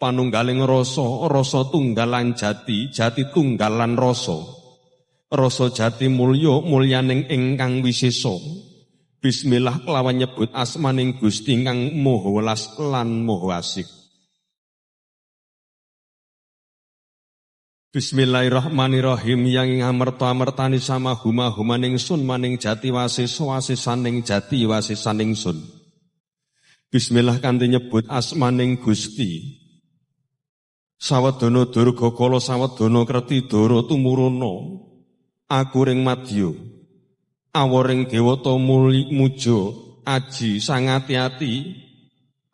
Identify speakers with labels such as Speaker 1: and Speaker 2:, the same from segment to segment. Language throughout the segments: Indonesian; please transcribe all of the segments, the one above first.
Speaker 1: panunggaling rasa, rasa tunggalan jati, jati tunggalan rasa. Rasa jati mulya, mulyaning ingkang wisesa. Bismillah kelawan nyebut asmaning Gusti kang moho welas lan moho asik. Bismillahirrahmanirrahim yang amerta amertani sama huma humaning sun maning jati wasis wasisaning jati wasisaning sun. Bismillah kanthi nyebut asmaning Gusti. Sawedono durga kala sawedono kreti dara tumuruna. Aku ring madya. Aworing dewata muli mujo aji sangati-ati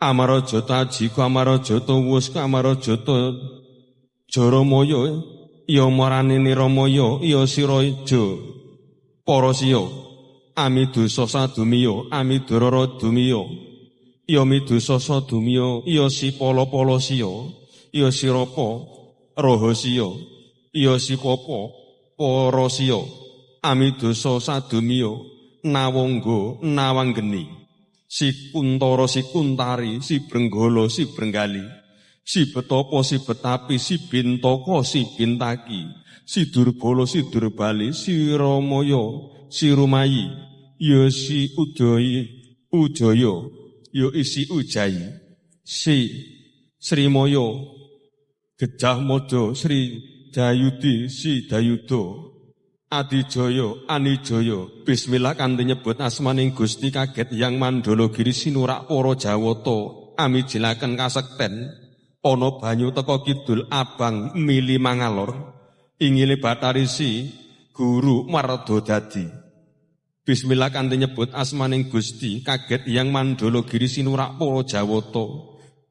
Speaker 1: amarajata aji ku amarajata wus ku amarajata jaramaya ya marani niramaya ya sira ijo para siya amidusa sadumiya amidurara dumiya ya midusa sadumiya ya sipala-pala siya ya sirapa rahasiya ya sipapa para siya amidosa sadumiya nawangga nawanggeni. Si kuntara si kuntari si brenggala si brenggali si betapa si betapi si bintaka si bintaki si durbala si durbali si ramaya si rumayi ya si udaya ujaya ya isi ujayi. Si Srimaya Gejah Mojo Sri Dayudi si Dayuda Adijaya, Anijaya, bismillah kanthi nyebut asmaning Gusti kaget yang mandala giri sinurak para Jawata, amijilaken kasekten, ana banyu teka kidul abang mili mangalor, ingile batarisi guru mardo dadi. Bismillah kanthi nyebut asmaning Gusti kaget yang mandala giri sinurak para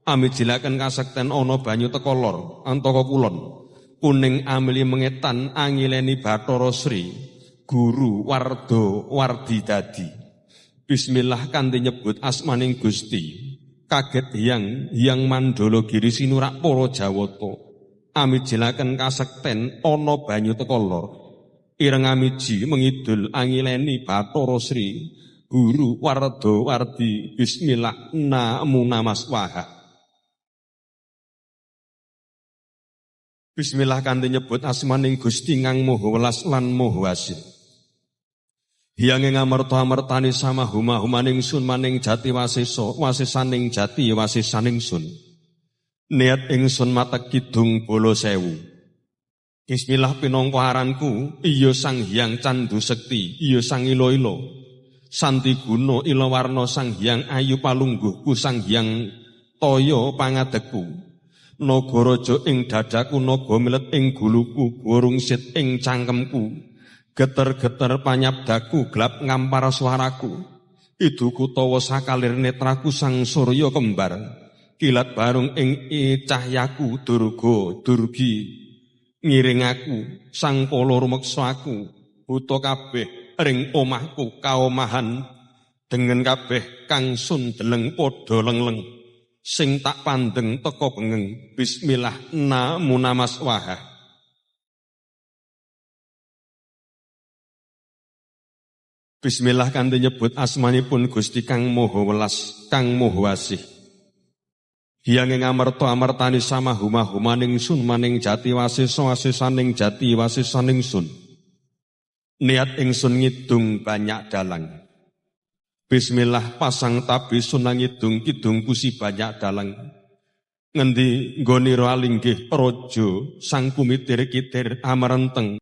Speaker 1: Jawata, amijilaken kasekten ana banyu teka lor, antaka kulon. Kuning amli mengetan angileni Bathara Sri guru wardo wardi dadi Bismillah kanthi nyebut asmaning Gusti. Kaget yang yang mandolo giri sinurak para Jawata. Amijilaken kasekten ana banyu teka lor. Ireng amiji mengidul angileni Bathara Sri guru wardo wardi. Bismillah namo namaswaha Bismillah kanthi nyebut asmaning Gusti ngang moho welas lan moho asin. Amarta amartani sama huma humaning sun maning jati wasisa wasisaning jati wasisaning sun. Niat ingsun mata kidung bolo sewu. Bismillah pinangka aranku iya sang hyang candu sekti iya sang ilo-ilo. Santi ilo warna sang hyang ayu palungguhku sang hyang toyo pangadeku. Nagaraja ing dadaku naga milet ing guluku burung sit ing cangkemku. Geter-geter panyabdaku gelap ngampar suaraku. Iduku tawa sakalir netraku sang surya kembar. Kilat barung ing cahyaku durga durgi. Ngiring aku sang polo rumeksa aku buta kabeh ring omahku kaomahan. Dengan kabeh kang sun deleng padha lengleng sing tak pandeng teko bengeng bismillah namo namaswaha Bismillah kanthi nyebut asmanipun Gusti Kang Moho Welas, Kang Moho Asih. Hyang ing amarta amartani sama huma-humaning sun maning jati wasisa wasisaning jati wasisaning sun. Niat ingsun ngidung banyak dalang. Bismillah pasang tabi sunang idung kidung kusi banyak dalang. Ngendi nggoni roalinggih rojo sang kumitir kitir amarenteng